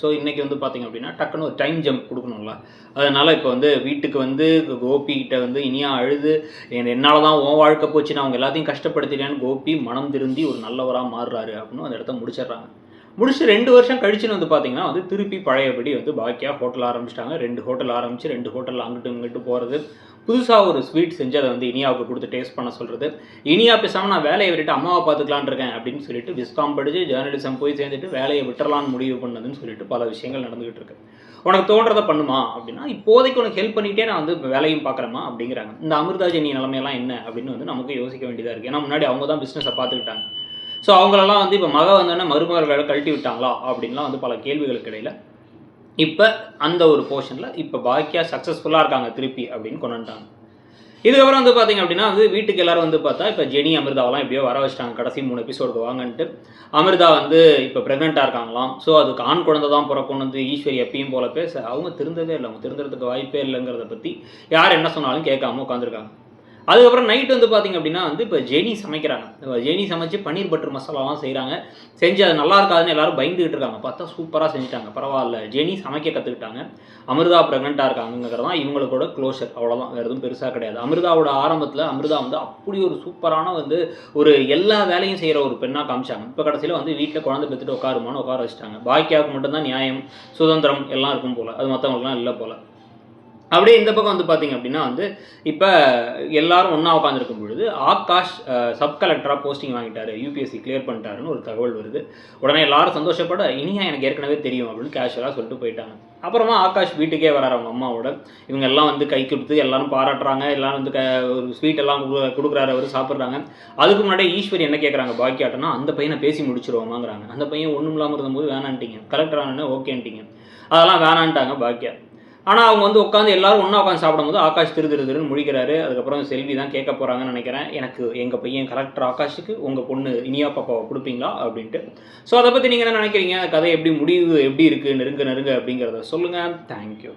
So இன்றைக்கி வந்து பார்த்திங்க அப்படின்னா டக்குன்னு ஒரு டைம் ஜம்ப் கொடுக்கணும்ல. அதனால் இப்போ வந்து வீட்டுக்கு வந்து கோபி கிட்ட வந்து இனியா அழுது என்னால் தான் உன் வாழ்க்கை போச்சு நான் அவங்க எல்லாத்தையும் கஷ்டப்படுத்திட்டேன்னு கோபி மனம் திருந்தி ஒரு நல்லவராக மாறுறாரு அப்படின்னு அந்த இடத்த முடிச்சிடுறாங்க. முடிச்சு ரெண்டு வருஷம் கழிச்சுன்னு வந்து பார்த்தீங்கன்னா வந்து திருப்பி பழையபடி வந்து பாக்கியா ஹோட்டல் ஆரம்பிச்சிட்டாங்க. ரெண்டு ஹோட்டல் ஆரம்பித்து ரெண்டு ஹோட்டல் அங்கிட்டு இங்கிட்டு போகிறது புதுசாக ஒரு ஸ்வீட் செஞ்சு அதை வந்து இனியாவுக்கு கொடுத்து டேஸ்ட் பண்ண சொல்கிறது இனியா பேசாமல் நான் வேலையை விட்டுட்டு அம்மாவை பார்த்துக்கலான் இருக்கேன் அப்படின்னு சொல்லிட்டு விஸ்காம் படித்து ஜேர்னலிசம் போய் சேர்ந்துட்டு வேலையை விட்டுறலான்னு முடிவு பண்ணதுன்னு சொல்லிட்டு பல விஷயங்கள் நடந்துகிட்டு இருக்கு. உனக்கு தோன்றதை பண்ணுமா அப்படின்னா இப்போதைக்கு உனக்கு ஹெல்ப் பண்ணிகிட்டே நான் வந்து வேலையும் பார்க்குறேமா அப்படிங்கிறாங்க. இந்த அமிர்தாஜினி நிலைமையெல்லாம் என்ன அப்படின்னு வந்து நமக்கு யோசிக்க வேண்டியதாக இருக்குது ஏன்னா முன்னாடி அவங்க தான் பிஸ்னஸை பார்த்துக்கிட்டாங்க. ஸோ அவங்களெல்லாம் வந்து இப்போ மக வந்தோடனே மருமகள் கழட்டி விட்டாங்களா அப்படின்லாம் வந்து பல கேள்விகளுக்கு இடையில் இப்போ அந்த ஒரு போர்ஷனில் இப்போ பாக்கியா சக்ஸஸ்ஃபுல்லாக இருக்காங்க திருப்பி அப்படின்னு கொண்டு வந்துட்டாங்க. இதுக்கப்புறம் வந்து பார்த்தீங்க அப்படின்னா வந்து வீட்டுக்கு எல்லாரும் வந்து பார்த்தா இப்போ ஜெனி அமிர்தாவெல்லாம் எப்படியோ வர வச்சிட்டாங்க. கடைசி மூணு எபிசோடுக்கு வாங்கன்ட்டு. அமிர்தா வந்து இப்போ ப்ரெக்னெண்ட்டாக இருக்காங்களாம். ஸோ அதுக்கு ஆண் குழந்தை தான் பிறக்கணும் வந்து ஈஸ்வரி எப்பயும் போல பேச அவங்க திருந்ததே இல்லை. அவங்க திருந்துறதுக்கு வாய்ப்பே இல்லைங்கிறத பற்றி யார் என்ன சொன்னாலும் கேட்காம உட்காந்துருக்காங்க அதுக்கப்புறம் நைட் வந்து பார்த்தீங்க அப்படின்னா வந்து இப்போ ஜெனி சமைக்கிறாங்க. ஜெனி சமைச்சு பன்னீர் பட்டர் மசாலாலாம் செய்கிறாங்க செஞ்சு அது நல்லா இருக்காதுன்னு எல்லாரும் பயந்துகிட்டு இருக்காங்க. பார்த்தா சூப்பராக செஞ்சுட்டாங்க. பரவாயில்ல. ஜெனி சமைக்க கற்றுக்கிட்டாங்க அமிர்தா ப்ரெக்னெண்ட்டாக இருக்காங்கிறது தான் இவங்களோட க்ளோஷர் அவ்வளோதான் வேறு எதுவும் பெருசாக கிடையாது. அமிர்தாவோட ஆரம்பத்தில் அமிர்தா வந்து அப்படி ஒரு சூப்பரான வந்து ஒரு எல்லா வேலையும் செய்கிற ஒரு பெண்ணாக காமிச்சாங்க. இப்போ கடைசியில் வந்து வீட்டில் குழந்தை பெற்றுட்டு உட்காருமான்னு உட்கார வச்சுட்டாங்க. பாக்கியாவுக்கு மட்டும்தான் நியாயம் சுதந்திரம் எல்லாம் இருக்கும் போல். அது மற்றவங்களுக்குலாம் இல்லை போல். அப்படியே இந்த பக்கம் வந்து பார்த்தீங்க அப்படின்னா வந்து இப்போ எல்லாரும் ஒன்றா உட்காந்துருக்கும் பொழுது ஆகாஷ் சப் கலெக்டராக போஸ்டிங் வாங்கிட்டாரு யூபிஎஸ்சி கிளியர் பண்ணிட்டாருன்னு ஒரு தகவல் வருது. உடனே எல்லாரும் சந்தோஷப்பட இனியா எனக்கு ஏற்கனவே தெரியும் அப்படின்னு கேஷுவலாக சொல்லிட்டு போயிட்டாங்க. அப்புறமா ஆகாஷ் வீட்டுக்கே வராரு அவங்க அம்மாவோட. இவங்க எல்லாம் வந்து கை கொடுத்து எல்லாரும் பாராட்டுறாங்க எல்லாரும் வந்து க ஒரு ஸ்வீட் எல்லாம் கொடுக்குறாரு அவர் சாப்பிட்றாங்க. அதுக்கு முன்னாடி ஈஸ்வரி என்ன கேட்குறாங்க பாக்கியாட்டனா அந்த பையனை பேசி முடிச்சிருவோமாங்கிறாங்க. அந்த பையன் ஒன்றும் இல்லாமல் இருந்தபோது வேணான்ட்டிங்க. கலெக்டர் ஆனே ஓகேன்ட்டிங்க அதெல்லாம் வேணான்ட்டாங்க பாக்கியா. ஆனால் அவங்க வந்து உட்காந்து எல்லாரும் ஒன்றா உட்காந்து சாப்பிடும்போது ஆகாஷ் திரு திரு திருன்னு முடிக்கிறாரு அதுக்கப்புறம் செல்வி தான் கேட்க போகிறாங்கன்னு நினைக்கிறேன். எனக்கு எங்கள் பையன் கலெக்டர் ஆகாஷுக்கு உங்கள் பொண்ணு இனியா பாப்பாவை கொடுப்பீங்களா அப்படின்ட்டு. ஸோ அதை பற்றி நீங்கள் என்ன நினைக்கிறீங்க? கதை எப்படி முடிவு எப்படி இருக்குது நெருங்க நெருங்க அப்படிங்கிறத சொல்லுங்கள் தேங்க்யூ